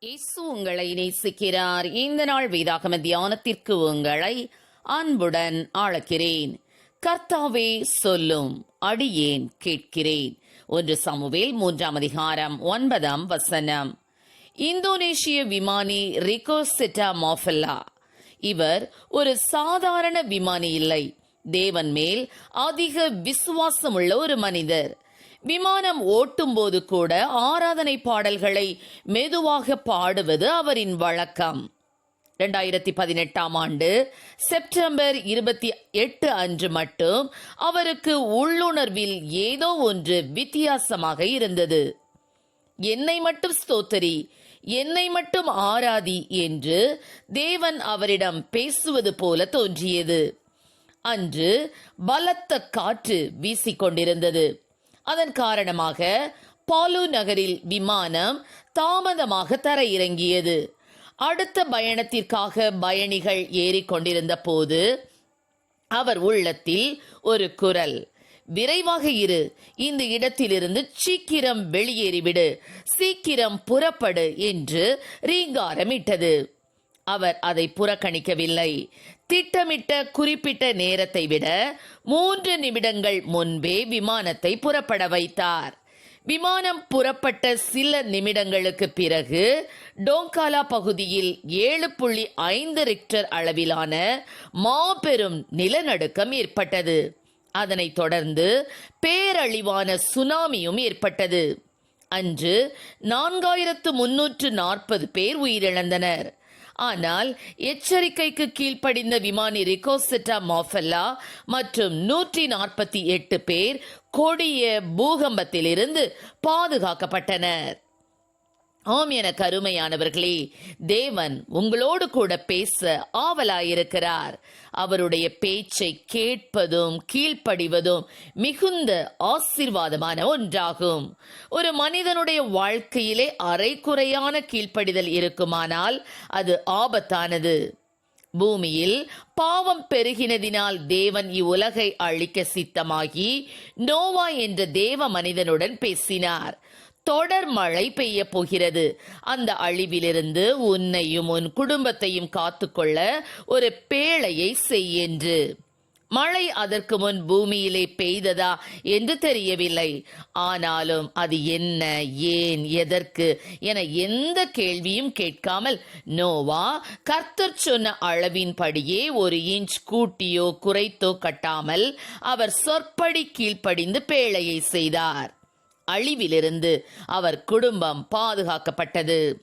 இயேசு உங்களை நேசிக்கிறார். இந்த நாள் வேதாகம தியானத்திற்கு உங்களை அன்புடன் அழைக்கிறேன். கர்த்தாவே சொல்லும் அடியேன் கேட்கிறேன். ஒன்று சமுவேல் மூன்றாம் அதிகாரம் ஒன்பதாம் வசனம். இந்தோனேஷிய விமானி ரிகோ மாஃபெல்லா. இவர் ஒரு சாதாரண விமானி இல்லை. தேவன் மேல் அதிக விசுவாசமுள்ள ஒரு மனிதர். விமானம் ஓட்டும்போது கூட ஆராதனை பாடல்களை மெதுவாக பாடுவது அவரின் வழக்கம். ரெண்டாயிரத்தி பதினெட்டாம் ஆண்டு செப்டம்பர் இருபத்தி எட்டு அன்று மட்டும் அவருக்கு உள்ளுணர்வில் ஏதோ ஒன்று வித்தியாசமாக இருந்தது. என்னை மட்டும் ஸ்தோத்தரி என்னை மட்டும் ஆராதி என்று தேவன் அவரிடம் பேசுவது போல தோன்றியது. அன்று பலத்த காற்று வீசிக்கொண்டிருந்தது. அதன் காரணமாக பாலு நகரில் விமானம் தாமதமாக தரையிறங்கியது. அடுத்த பயணத்திற்காக பயணிகள் ஏறிக்கொண்டிருந்த போது அவர் உள்ளத்தில் ஒரு குரல் விரைவாக இரு இந்த இடத்திலிருந்து சீக்கிரம் வெளியேறிவிடு சீக்கிரம் புறப்படு என்று ரீங்காரமிட்டது. அவர் அதை புறக்கணிக்கவில்லை. திட்டமிட்ட குறிப்பிட்ட நேரத்தை விட மூன்று நிமிடங்கள் முன்பே விமானத்தை புறப்பட வைத்தார். விமானம் புறப்பட்ட சில நிமிடங்களுக்கு பிறகு டோங்காலா பகுதியில் ஏழு புள்ளி ஐந்து ரிக்டர் அளவிலான மாபெரும் நிலநடுக்கம் ஏற்பட்டது. அதனைத் தொடர்ந்து பேரழிவான சுனாமியும் ஏற்பட்டது. அன்று நான்காயிரத்து முன்னூற்று நாற்பது பேர் உயிரிழந்தனர். ஆனால் எச்சரிக்கைக்கு கீழ்ப்படிந்த விமானி ரிகோசெட்டா மாஃபெல்லா மற்றும் நூற்றி நாற்பத்தி எட்டு பேர் கொடிய பூகம்பத்திலிருந்து பாதுகாக்கப்பட்டனர். ஆம் என கருமையானவர்களே தேவன் உங்களோடு கூட பேச ஆவலாயிருக்கிறார். அவருடைய பேச்சை கேட்பதும் கீழ்ப்படிவதும் மிகுந்த ஆசீர்வாதமான ஒன்றாகும். ஒரு மனிதனுடைய வாழ்க்கையிலே அரைக்குறையான கீழ்ப்படிதல் இருக்குமானால் அது ஆபத்தானது. பூமியில் பாவம் பெருகினதினால் தேவன் இவ்வுலகை அழிக்க சித்தமாகி நோவா என்ற தேவ மனிதனுடன் பேசினார். தொடர் மழை பெய்ய போகிறது அந்த அழிவிலிருந்து உன்னையும் உன் குடும்பத்தையும் காத்துக்கொள்ள ஒரு பேழையை செய் என்று. மழை அதற்கு முன் பூமியிலே பெய்ததா என்று தெரியவில்லை. ஆனாலும் அது என்ன ஏன் எதற்கு என எந்த கேள்வியும் கேட்காமல் நோவா கர்த்தர் சொன்ன அளவின்படியே ஒரு இன்ச் கூட்டியோ குறைத்தோ கட்டாமல் அவர் சொற்படி கீழ்ப்படிந்து பேழையை செய்தார். அழிவிலிருந்து அவர் குடும்பம் பாதுகாக்கப்பட்டது.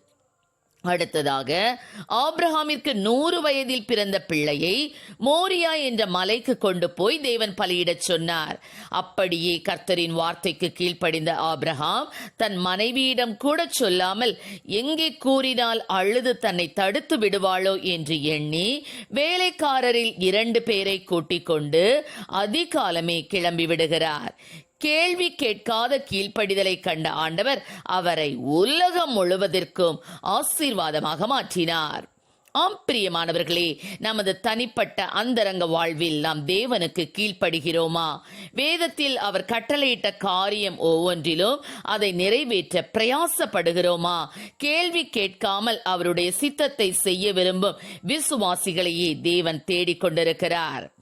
அடுத்ததாக ஆப்ரஹாமிற்கு நூறு வயதில் பிறந்த பிள்ளையை மோரியா என்ற மலைக்கு கொண்டு போய் தேவன் பலியிடச் சொன்னார். அப்படியே கர்த்தரின் வார்த்தைக்கு கீழ்ப்படிந்த ஆப்ரஹாம் தன் மனைவியிடம் கூட சொல்லாமல் எங்கே கூறினால் அழுது தன்னை தடுத்து விடுவாளோ? என்று எண்ணி வேலைக்காரரில் இரண்டு பேரை கூட்டிக் கொண்டு அதிகாலமே கிளம்பி விடுகிறார். கேள்வி கேட்காத கீழ்ப்படிதலை கண்ட ஆண்டவர் அவரை உலகம் முழுவதற்கும் ஆசீர்வாதமாக மாற்றினார். ஆம் பிரியமானவர்களே நமது தனிப்பட்ட அந்தரங்க வாழ்வில் நாம் தேவனுக்கு கீழ்ப்படுகிறோமா? வேதத்தில் அவர் கட்டளையிட்ட காரியம் ஒவ்வொன்றிலும் அதை நிறைவேற்ற பிரயாசப்படுகிறோமா? கேள்வி கேட்காமல் அவருடைய சித்தத்தை செய்ய விரும்பும் விசுவாசிகளையே தேவன் தேடிக்கொண்டிருக்கிறார்.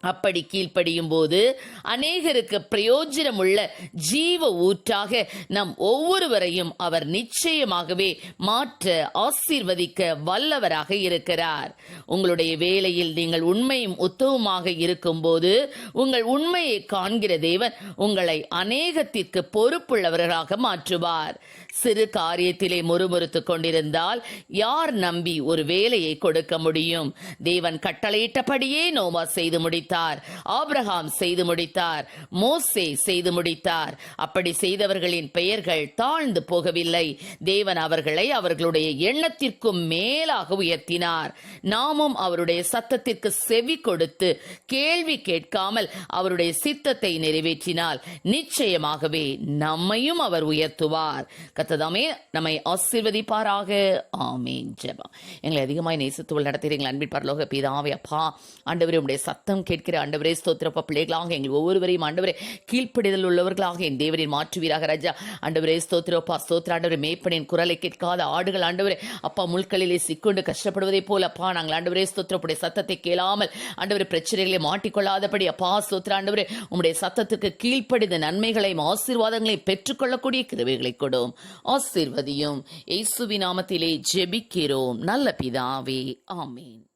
அப்படி கீழ்ப்படியும் போது அநேகருக்கு பிரயோஜனமுள்ள ஜீவ ஊற்றாக நம் ஒவ்வொருவரையும் அவர் நிச்சயமாகவே மாற்ற ஆசீர்வதிக்க வல்லவராக இருக்கிறார். உங்களுடைய வேலையில் நீங்கள் உண்மையும் உத்தவமாக இருக்கும்போது உங்கள் உண்மையை காண்கிற தேவன் உங்களை அநேகத்திற்கு பொறுப்புள்ளவர்களாக மாற்றுவார். சிறு காரியத்திலே முறுமுறுத்து கொண்டிருந்தால் யார் நம்பி ஒரு வேலையை கொடுக்க முடியும்? தேவன் கட்டளையிட்டபடியே நோவா செய்து முடித்தார். ஆப்ரஹாம் செய்து முடித்தார். மோசே செய்து முடித்தார். அப்படி செய்தவர்களின் பெயர்கள் தாழ்ந்து போகவில்லை. தேவன் அவர்களை அவர்களுடைய எண்ணத்திற்கும் மேலாக உயர்த்தினார். நாமும் அவருடைய சத்தத்திற்கு செவி கொடுத்து கேள்வி கேட்காமல் அவருடைய சித்தத்தை நிறைவேற்றினால் நிச்சயமாகவே நம்மையும் அவர் உயர்த்துவார். கத்ததாமே நம்மை ஆசிர்வதிப்பாராக. ஆமேன். ஜபம். எங்களை அதிகமாய் நேசித்து நடத்துகிறீங்களா அன்பின் பரலோக பிதாவே அப்பா. ஆண்டவரே உடைய சத்தம் கேட்க கேட்கிற ஆண்டவரே ஸ்தோத்திரப்பா பிள்ளைகளாக எங்கள் ஒவ்வொருவரையும் ஆண்டவரே கீழ்ப்படிதல் உள்ளவர்களாக என் தேவனின் மாற்றுவீராக ராஜா. ஆண்டவரே ஸ்தோத்திரப்பா ஸ்தோத்திர ஆண்டவரே மேய்ப்பனின் குரலை கேட்காத ஆடுகள் ஆண்டவரே அப்பா முள்களிலே சிக்கொண்டு கஷ்டப்படுவதை போல அப்பா நாங்கள் ஆண்டவரே ஸ்தோத்திரப்புடைய சத்தத்தை கேளாமல் ஆண்டவரே பிரச்சனைகளை மாட்டிக்கொள்ளாதபடி அப்பா ஸ்தோத்திர ஆண்டவரே உம்முடைய சத்தத்துக்கு கீழ்ப்படிந்த நன்மைகளையும் ஆசீர்வாதங்களையும் பெற்றுக்கொள்ளக்கூடிய கிருவைகளை கொடும். ஆசீர்வதியும். இயேசுவி நாமத்திலே ஜெபிக்கிறோம். நல்ல பிதாவே ஆமீன்.